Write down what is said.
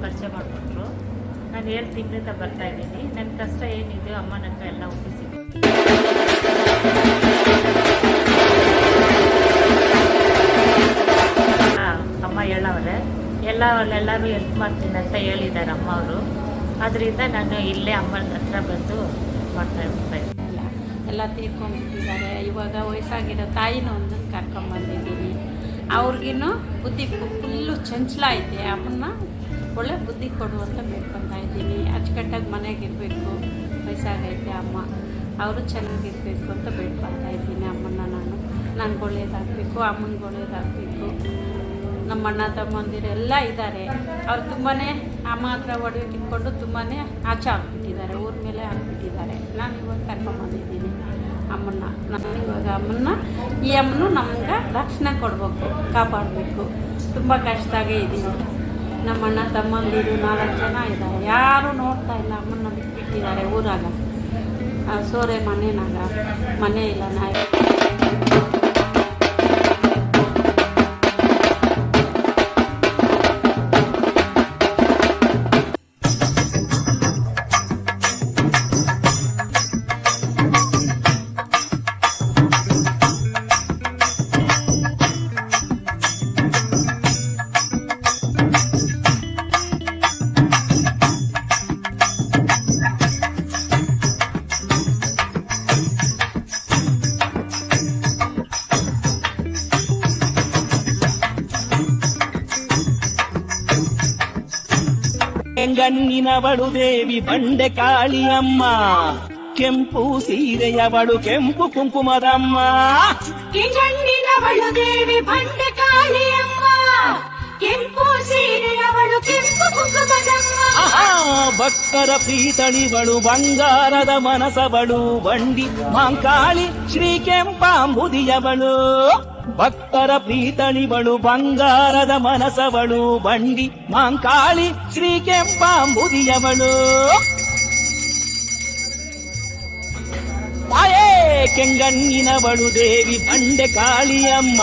ಪರಿಚಯ ಮಾಡಿಕೊಟ್ರು ನಾನು ಏಳು ತಿಂಗಳಿಂದ ಬರ್ತಾ ಇದ್ದೀನಿ. ನನ್ನ ಕಷ್ಟ ಏನಿದೆಯೋ ಅಮ್ಮನ ಹತ್ರ ಎಲ್ಲ ಒಪ್ಪಿಸಿದ್ದೀನಿ ಆ, ಅಮ್ಮ ಹೇಳವ್ರೆ ಎಲ್ಲ ಎಲ್ಲರೂ ಹೆಲ್ಪ್ ಮಾಡ್ತೀನಿ ಅಂತ ಹೇಳಿದ್ದಾರೆ ಅಮ್ಮ ಅವರು. ಅದರಿಂದ ನಾನು ಇಲ್ಲೇ ಅಮ್ಮನ ಹತ್ರ ಬಂದು ಮಾಡ್ತಾ ಇರ್ತಾ ಎಲ್ಲ ಎಲ್ಲ ತೀರ್ಕೊಂಡ್ಬಿಟ್ಟಿದ್ದಾರೆ ಇವಾಗ ವಯಸ್ಸಾಗಿರೋ ತಾಯಿನ ಒಂದನ್ನು ಕರ್ಕೊಂಬಂದಿದ್ದೀನಿ ಅವ್ರಿಗಿನ್ನೂ ಬುದ್ಧಿ ಫುಲ್ಲು ಚಂಚಲ ಐತೆ. ಅಮ್ಮನ್ನ ಒಳ್ಳೆ ಬುದ್ಧಿ ಕೊಡು ಅಂತ ಬೇಡ್ಕೊತಾ ಇದ್ದೀನಿ. ಅಚ್ಚುಕಟ್ಟಾಗಿ ಮನೆಗಿರಬೇಕು ವಯಸ್ಸಾಗೈತೆ ಅಮ್ಮ. ಅವರು ಚೆನ್ನಾಗಿರ್ಬೇಕು ಅಂತ ಬೇಡ್ಕೊತಾ ಇದ್ದೀನಿ ಅಮ್ಮನ್ನ ನಾನು. ನನಗೆ ಒಳ್ಳೇದಾಗಬೇಕು, ಅಮ್ಮನಿಗೆ ಒಳ್ಳೇದಾಗಬೇಕು. ನಮ್ಮ ಅಣ್ಣ ತಮ್ಮಂದಿರು ಎಲ್ಲ ಇದ್ದಾರೆ ಅವ್ರು ತುಂಬಾ ಅಮ್ಮ ಹತ್ರ ಒಡವೆ ಕಿತ್ಕೊಂಡು ತುಂಬಾ ಆಚೆ ಹಾಕ್ಬಿಟ್ಟಿದ್ದಾರೆ ಊರ ಮೇಲೆ ಹಾಕ್ಬಿಟ್ಟಿದ್ದಾರೆ ನಾನು ಇವಾಗ ಕರ್ಕೊಂಬಂದಿದ್ದೀನಿ. ಅಮ್ಮನ್ನ. ನಾನು ಇವಾಗ ಅಮ್ಮನ್ನ, ಈ ಅಮ್ಮನ ನಮ್ಗೆ ರಕ್ಷಣೆ ಕೊಡಬೇಕು, ಕಾಪಾಡಬೇಕು. ತುಂಬ ಕಷ್ಟಾಗೇ ಇದ್ದೀನಿ ನಮ್ಮ ಅಣ್ಣ ತಮ್ಮಂದಿರು ನಾಲ್ಕು ಜನ ಇದ್ದಾರೆ. ಯಾರೂ ನೋಡ್ತಾ ಇಲ್ಲ ಅಮ್ಮನ್ನ ಬಿಟ್ಟಿದ್ದಾರೆ ಊರಾಗ. ಸೋರೆ ಮನೆನಾಗ. ಮನೆ ಇಲ್ಲ ನಾ ಗಣ್ಣಿನವಳು ದೇವಿ ಬಂಡೆ ಕಾಳಿಯಮ್ಮ ಕೆಂಪು ಸೀರೆಯವಳು ಕೆಂಪು ಕುಂಕುಮದಮ್ಮ ಕಿಜಣ್ಣಿನವಳು ದೇವಿ ಬಂಡೆ ಕಾಳಿಯಮ್ಮ ಕೆಂಪು ಸೀರೆಯವಳು ಕೆಂಪು ಕುಂಕುಮದಮ್ಮ ಆಹಾ, ಭಕ್ತರ ಪ್ರೀತಣಿವಳು ಬಂಗಾರದ ಮನಸವಳು ಬಂಡಿ ಮಾಂಕಾಳಿ ಶ್ರೀ ಕೆಂಪಾಂಬುದಿಯವಳು ಭಕ್ತರ ಪ್ರೀತಣಿವಳು ಬಂಗಾರದ ಮನಸವಳು ಬಂಡಿ ಮಾಂಕಾಳಿ ಶ್ರೀ ಕೆಂಪಾಂಬುದಿಯವಳು ತಾಯೇ ಕೆಂಗಣ್ಣಿನವಳು ದೇವಿ ಬಂಡೆ ಕಾಳಿಯಮ್ಮ.